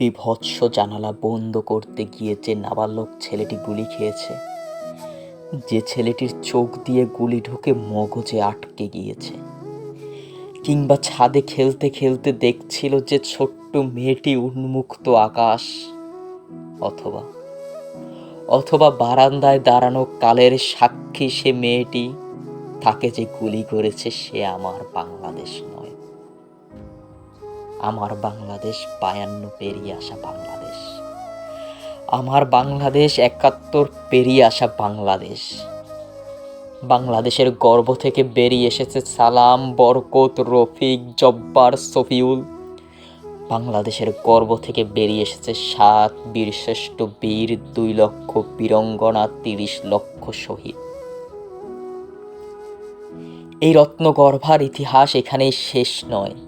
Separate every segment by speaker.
Speaker 1: বিভৎস জানালা বন্ধ করতে গিয়ে যে নাবালক ছেলেটি গুলি খেয়েছে, যে ছেলেটির চোখ দিয়ে গুলি ঢুকে মগজে আটকে গিয়েছে, কিংবা ছাদে খেলতে খেলতে দেখছিল যে ছোট্ট মেয়েটি উন্মুক্ত আকাশ, অথবা অথবা বারান্দায় দাঁড়ানো কালের সাক্ষী সে মেয়েটি, তাকে যে গুলি করেছে সে আমার বাংলাদেশ নয়। আমার বাংলাদেশ বায়ান্ন পেরিয়ে আসা বাংলাদেশ। আমার বাংলাদেশ একাত্তর পেরিয়ে আসা বাংলাদেশ। বাংলাদেশের গর্ভ থেকে বেরিয়ে এসেছে সালাম, বরকত, রফিক, জব্বার, সফিউল। বাংলাদেশের গর্ভ থেকে বেরিয়ে এসেছে সাত বীরশ্রেষ্ঠ বীর, দুই লক্ষ বীরঙ্গনা, তিরিশ লক্ষ শহীদ। এই রত্নগর্ভার ইতিহাস এখানেই শেষ নয়।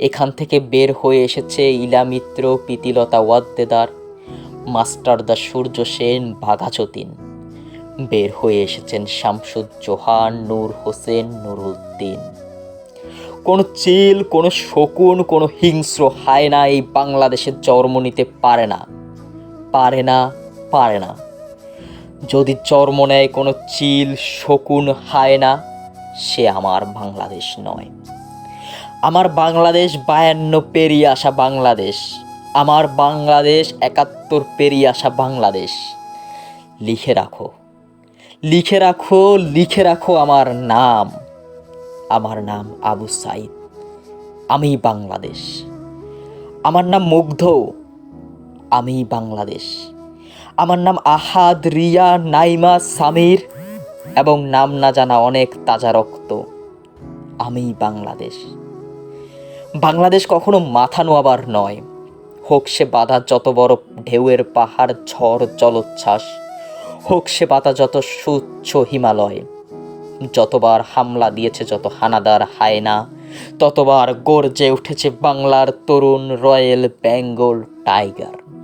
Speaker 1: এখান থেকে বের হয়ে এসেছে ইলামিত্র প্রীতিলতা ওয়াদ্দেদার মাস্টারদা সূর্য সেন বাঘাযতীন। বের হয়ে এসেছেন শামসুদ শামসুজ্জোহান নূর হোসেন, নুরুদ্দিন। কোনো চিল, কোনো শকুন, কোনো হিংস্র হায়না এই বাংলাদেশে জন্ম নিতে পারে না। পারে না পারে না। যদি জন্ম নেয় কোনো চিল, শকুন, হায়না, সে আমার বাংলাদেশ নয়। আমার বাংলাদেশ বায়ান্ন পেরিয়ে আসা বাংলাদেশ। আমার বাংলাদেশ একাত্তর পেরিয়ে আসা বাংলাদেশ। লিখে রাখো। লিখে রাখো লিখে রাখো আমার নাম। আমার নাম আবু সাইদ। আমি বাংলাদেশ। আমার নাম মুগ্ধ। আমি বাংলাদেশ। আমার নাম আহাদ, রিয়া, নাইমা, সামির এবং নাম না জানা অনেক তাজা রক্ত। আমি বাংলাদেশ। বাংলাদেশ কখনো মাথা নোয়াবার নয়। হোক সে বাধা যত বড় ঢেউয়ের পাহাড়, ঝড়, জলোচ্ছ্বাস, হোক সে বাতা যত সুচ্ছ হিমালয়, যতবার হামলা দিয়েছে যত হানাদার হায়না, ততবার গর্জে উঠেছে বাংলার তরুণ রয়্যাল বেঙ্গল টাইগার।